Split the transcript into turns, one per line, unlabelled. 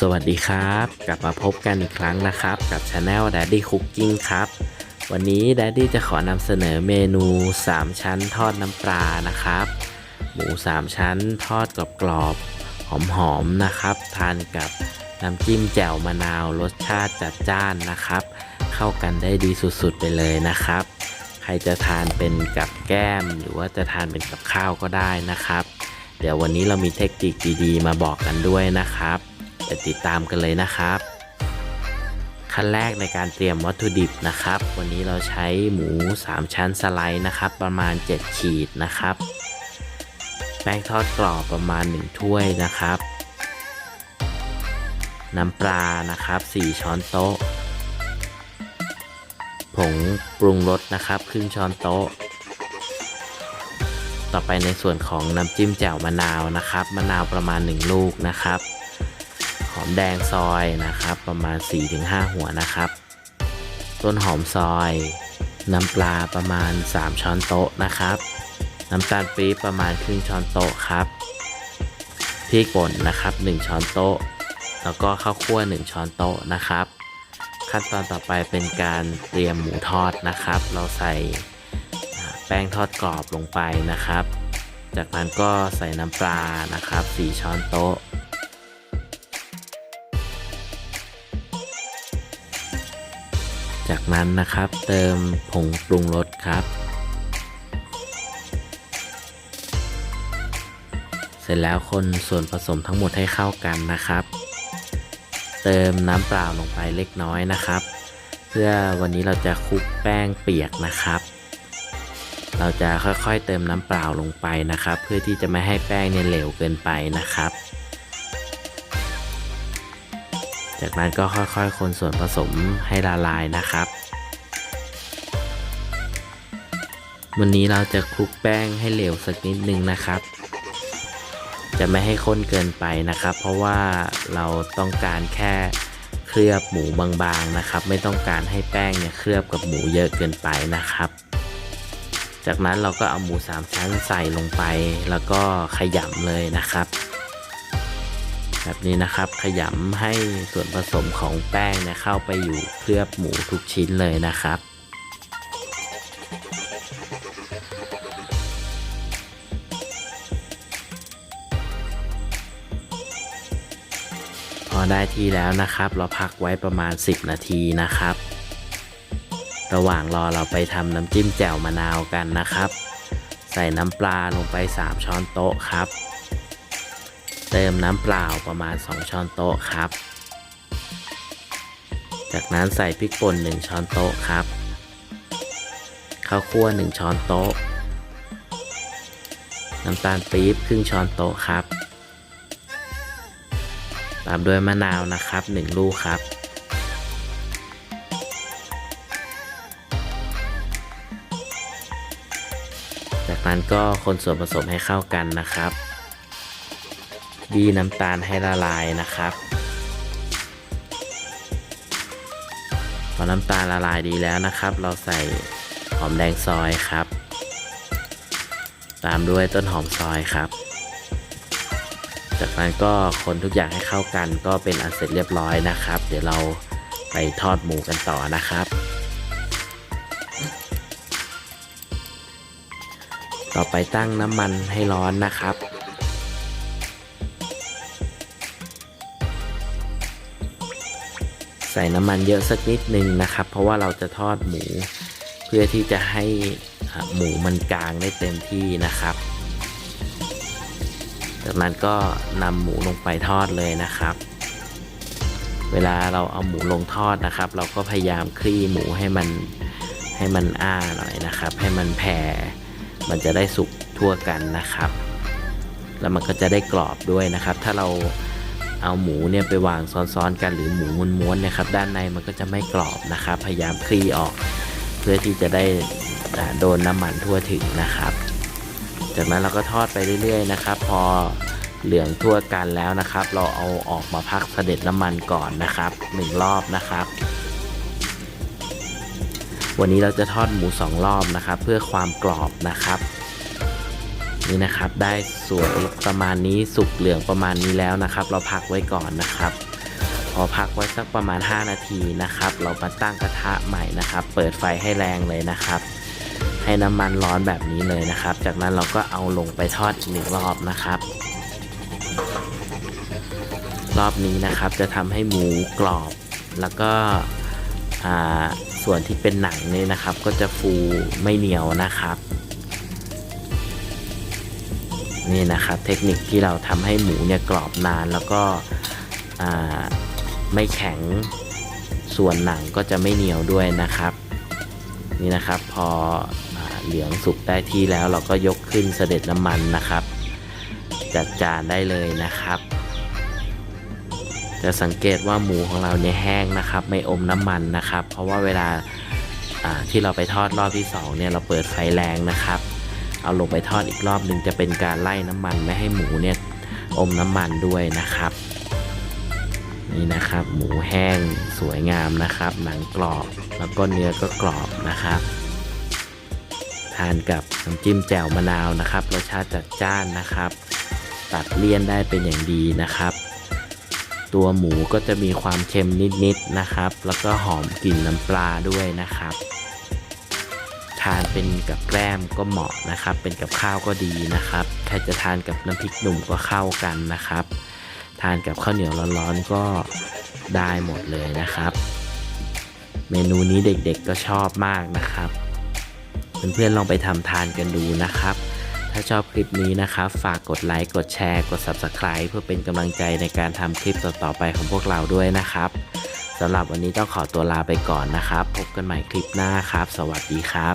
สวัสดีครับ กลับมาพบกันอีกครั้งนะครับ กับช anel Daddy Cooking ครับ วันนี้ Daddy จะขอนำเสนอเมนู 3 ชั้นทอดน้ำปลานะครับ หมู 3 ชั้นทอดกรอบๆหอมๆนะครับ ทานกับน้ำจิ้มแจ่วมะนาวรสชาติจัดจ้านนะครับ เข้ากันได้ดีสุดๆไปเลยนะครับ ใครจะทานเป็นกับแก้ม หรือว่าจะทานเป็นกับข้าวก็ได้นะครับ เดี๋ยววันนี้เรามีเทคนิคดีๆ มาบอกกันด้วยนะครับ ไปติดตามกันเลยนะครับ ขั้นแรกในการเตรียมวัตถุดิบนะครับ วันนี้เราใช้หมู 3 ชั้นสไลด์นะครับ ประมาณ 7 ขีดนะครับแป้งทอดกรอบประมาณ 1 ถ้วยนะครับ น้ำปลานะครับ 4 ช้อนโต๊ะ ผงปรุงรสนะครับ ครึ่งช้อนโต๊ะ ต่อไปในส่วนของน้ำจิ้มแจ่วมะนาวนะครับ มะนาวประมาณ 1 ลูกนะครับ หอมแดงซอยนะครับ ประมาณ 4-5 หัวนะครับ ต้นหอมซอย น้ำปลาประมาณ 3 ช้อนโต๊ะนะครับ น้ำตาลปี๊บประมาณครึ่งช้อนโต๊ะครับพริกป่นนะครับ 1 ช้อนโต๊ะ แล้วก็ข้าวคั่ว 1 ช้อนโต๊ะนะครับ ขั้นตอนต่อไปเป็นการเตรียมหมูทอดนะครับ เราใส่แป้งทอดกรอบลงไปนะครับ จากนั้นก็ใส่น้ำปลานะครับ 4 ช้อนโต๊ะ จากนั้นนะครับเติมผงปรุงรสครับ เสร็จแล้วคนส่วนผสมทั้งหมดให้เข้ากันนะครับ เติมน้ำเปล่าลงไปเล็กน้อยนะครับ เพื่อวันนี้เราจะคลุกแป้งเปียกนะครับ เราจะค่อยๆเติมน้ำเปล่าลงไปนะครับ เพื่อที่จะไม่ให้แป้งเนี่ยเหลวเกินไปนะครับ จากนั้นก็ค่อยๆ คนส่วนผสมให้ละลายนะครับ วันนี้เราจะคลุกแป้งให้เหลวสักนิดนึงนะครับ จะไม่ให้ข้นเกินไปนะครับ เพราะว่าเราต้องการแค่เคลือบหมูบางๆนะครับ ไม่ต้องการให้แป้งเนี่ยเคลือบกับหมูเยอะเกินไปนะครับ จากนั้นเราก็เอาหมูสามชั้นใส่ลงไป แล้วก็ขยำเลยนะครับ แบบนี้นะครับขยำให้ส่วนผสมของแป้งเนี่ยเข้าไปอยู่เคลือบหมูทุกชิ้นเลยนะครับ พอได้ที่แล้วนะครับ เราพักไว้ประมาณ 10 นาทีนะครับ ระหว่างรอเราไปทำน้ำจิ้มแจ่วมะนาวกันนะครับ ใส่น้ำปลาลงไป 3 ช้อนโต๊ะครับ เติมน้ำเปล่าประมาณ 2 ช้อนโต๊ะครับ จากนั้นใส่พริกป่น 1 ช้อนโต๊ะครับข้าวคั่ว 1 ช้อนโต๊ะ น้ำตาลปี๊บครึ่งช้อนโต๊ะครับ ตามด้วยมะนาวนะครับ 1 ลูกครับจากนั้นก็คนส่วนผสมให้เข้ากันนะครับ บีน้ำตาลให้ละลายนะครับพอน้ำตาลละลายดีแล้วนะครับ เราใส่หอมแดงซอยครับ ตามด้วยต้นหอมซอยครับ จากนั้นก็คนทุกอย่างให้เข้ากันก็เป็นอันเสร็จเรียบร้อยนะครับ เดี๋ยวเราไปทอดหมูกันต่อนะครับ ต่อไปตั้งน้ำมันให้ร้อนนะครับ ใส่น้ำมันเยอะสักนิดนึงนะครับ เพราะว่าเราจะทอดหมู เพื่อที่จะให้หมูมันกลางได้เต็มที่นะครับจากนั้นก็นำหมูลงไปทอดเลยนะครับ เวลาเราเอาหมูลงทอดนะครับ เราก็พยายามคลี่หมูให้มันให้มันอ้าหน่อยนะครับ ให้มันแผ่ มันจะได้สุกทั่วกันนะครับ แล้วมันก็จะได้กรอบด้วยนะครับ ถ้าเรา เอาหมูเนี่ยไปวางซ้อนๆกันหรือหมูม้วนๆนะครับด้านในมันก็จะไม่กรอบนะครับ พยายามคลี่ออก เพื่อที่จะได้โดนน้ำมันทั่วถึงนะครับ จากนั้นเราก็ทอดไปเรื่อยๆนะครับ พอเหลืองทั่วกันแล้วนะครับ เราเอาออกมาพักเสด็จน้ำมันก่อนนะครับหนึ่งรอบนะครับ วันนี้เราจะทอดหมูสองรอบนะครับ เพื่อความกรอบนะครับ นี่นะครับ ได้สวยประมาณนี้สุกเหลืองประมาณนี้แล้วนะครับ เราพักไว้ก่อนนะครับ พอพักไว้สักประมาณ 5 นาทีนะครับ เรามาตั้งกระทะใหม่นะครับ เปิดไฟให้แรงเลยนะครับ ให้น้ำมันร้อนแบบนี้เลยนะครับ จากนั้นเราก็เอาลงไปทอดอีกหนึ่งรอบนะครับ รอบนี้นะครับจะทำให้หมูกรอบแล้วก็อ่าส่วนที่เป็นหนังนี่นะครับ ก็จะฟูไม่เหนียวนะครับ นี่นะครับเทคนิคที่เราทำให้หมูเนี่ยกรอบนานแล้วก็ไม่แข็งส่วนหนังก็จะไม่เหนียวด้วยนะครับ นี่นะครับพออเหลืองสุกได้ที่แล้วเราก็ยกขึ้นเสด็จน้ำมันนะครับ จัดจานได้เลยนะครับ จะสังเกตว่าหมูของเราเนี่ยแห้งนะครับ ไม่อมน้ำมันนะครับ เพราะว่าเวลาอ่าที่เราไปทอดรอบที่สองเนี่ยเราเปิดไฟแรงนะครับ เอาลงไปทอดอีกรอบหนึ่งจะเป็นการไล่น้ำมันไม่ให้หมูเนี่ยอมน้ำมันด้วยนะครับ นี่นะครับ หมูแห้งสวยงามนะครับ หนังกรอบแล้วก็เนื้อก็กรอบนะครับ ทานกับน้ำจิ้มแจ่วมะนาวนะครับรสชาติจัดจ้านนะครับ ตัดเลี่ยนได้เป็นอย่างดีนะครับ ตัวหมูก็จะมีความเค็มนิดๆนะครับ แล้วก็หอมกลิ่นน้ำปลาด้วยนะครับ ทานเป็นกับแกล้มก็เหมาะนะครับ เป็นกับข้าวก็ดีนะครับใครจะทานกับน้ำพริกหนุ่มก็เข้ากันนะครับ ทานกับข้าวเหนียวร้อนๆก็ได้หมดเลยนะครับ เมนูนี้เด็กๆก็ชอบมากนะครับ เพื่อนๆลองไปทำทานกันดูนะครับ ถ้าชอบคลิปนี้นะครับ ฝากกดไลค์กดแชร์ กด Subscribe เพื่อเป็นกำลังใจในการทำคลิปต่อๆไปของพวกเราด้วยนะครับ สำหรับวันนี้ต้องขอตัวลาไปก่อนนะครับ พบกันใหม่คลิปหน้าครับ สวัสดีครับ